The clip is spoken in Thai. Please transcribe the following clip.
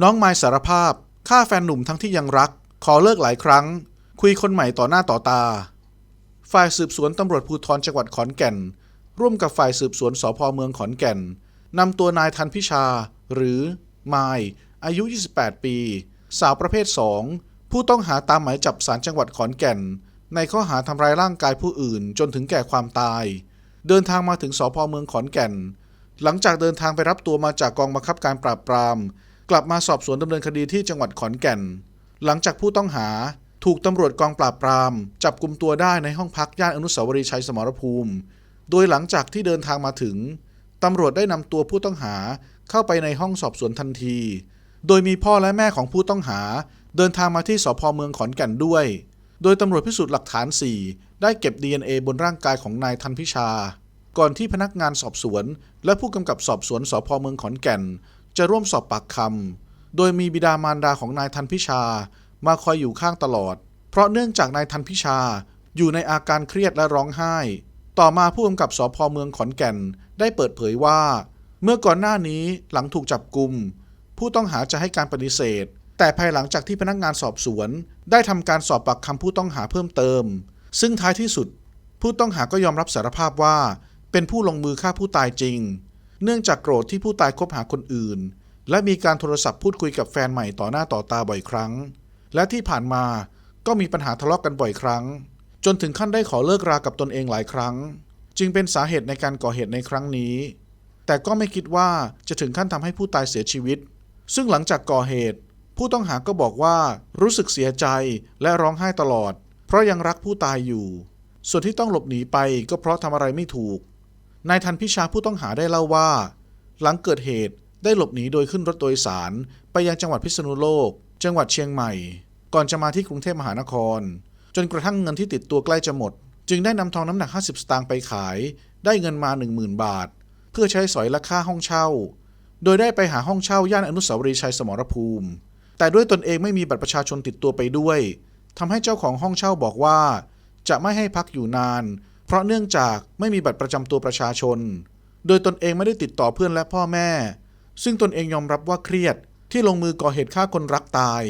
น้องไม้สารภาพฆ่าแฟนหนุ่มทั้งที่ยังรัก ขอเลิกหลายครั้ง คุยคนใหม่ต่อหน้าต่อตา ฝ่ายสืบสวนตำรวจภูธรจังหวัดขอนแก่น ร่วมกับฝ่ายสืบสวนสพเมืองขอนแก่นนำตัวนายทันพิชา หรือไมายอายุ 28 ปี สาวประเภท 2 ผู้ต้องหาตามหมายจับสารจังหวัดขอนแก่น ในข้อหาทำร้ายร่างกายผู้อื่นจนถึงแก่ความตาย เดินทางมาถึงสพเมืองขอนแก่น หลังจากเดินทางไปรับตัวมาจากกองบังคับการปราบปราม กลับมาสอบสวนดำเนินคดีที่จังหวัดขอนแก่น หลังจากผู้ต้องหาถูกตำรวจกองปราบปราม จับกลุ่มตัวได้ในห้องพักย่านอนุสาวรีย์ชัยสมรภูมิ โดยหลังจากที่เดินทางมาถึงตำรวจได้นำตัวผู้ต้องหาเข้าไปในห้องสอบสวนทันที โดยมีพ่อและแม่ของผู้ต้องหา เดินทางมาที่สพเมืองขอนแก่นด้วย โดยตำรวจพิสูจน์หลักฐาน 4 ได้เก็บ DNA บนร่างกายของนายทันพิชา ก่อนที่พนักงานสอบสวน และผู้กำกับสอบสวนสพเมืองขอนแก่น จะร่วมสอบปากคำโดยมีบิดามารดาของนายทันพิชา มาคอยอยู่ข้างตลอด เพราะเนื่องจากนายทันพิชาอยู่ในอาการเครียดและร้องไห้ ต่อมาผู้กำกับสพเมืองขอนแก่นได้เปิดเผยว่า เมื่อก่อนหน้านี้หลังถูกจับกลุ่มผู้ต้องหาจะให้การปฏิเสธ แต่ภายหลังจากที่พนักงานสอบสวน ได้ทำการสอบปากคำผู้ต้องหาเพิ่มเติม ซึ่งท้ายที่สุด ผู้ต้องหาก็ยอมรับสารภาพว่า เป็นผู้ลงมือฆ่าผู้ตายจริง เนื่องจากโกรธที่ผู้ตายคบหาคนอื่น และมีการโทรศัพท์พูดคุยกับแฟนใหม่ต่อหน้าต่อตาบ่อยครั้ง และที่ผ่านมาก็มีปัญหาทะเลาะกันบ่อยครั้ง จนถึงขั้นได้ขอเลิกรากับตนเองหลายครั้ง จึงเป็นสาเหตุในการก่อเหตุในครั้งนี้ แต่ก็ไม่คิดว่าจะถึงขั้นทำให้ผู้ตายเสียชีวิต ซึ่งหลังจากก่อเหตุ ผู้ต้องหาก็บอกว่ารู้สึกเสียใจและร้องไห้ตลอด เพราะยังรักผู้ตายอยู่ ส่วนที่ต้องหลบหนีไปก็เพราะทำอะไรไม่ถูก นายทันพิชาผู้ต้องหาได้เล่าว่า หลังเกิดเหตุได้หลบหนีโดยขึ้นรถโดยสาร ไปยังจังหวัดพิษณุโลก จังหวัดเชียงใหม่ ก่อนจะมาที่กรุงเทพมหานคร จนกระทั่งเงินที่ติดตัวใกล้จะหมด จึงได้นำทองน้ำหนัก 50 สตางค์ไปขาย ได้เงินมา 10,000 บาท เพื่อใช้สอยและค่าห้องเช่า โดยได้ไปหาห้องเช่าย่านอนุสาวรีย์ชัยสมรภูมิ แต่ด้วยตนเองไม่มีบัตรประชาชนติดตัวไปด้วยทำให้เจ้าของห้องเช่าบอกว่า จะไม่ให้พักอยู่นาน ราะเนื่องจากไม่มีบัตรประจำตัวประชาชน โดยตนเองไม่ได้ติดต่อเพื่อนและพ่อแม่ ซึ่งตนเองยอมรับว่าเครียดที่ลงมือก่อเหตุฆ่าคนรักตาย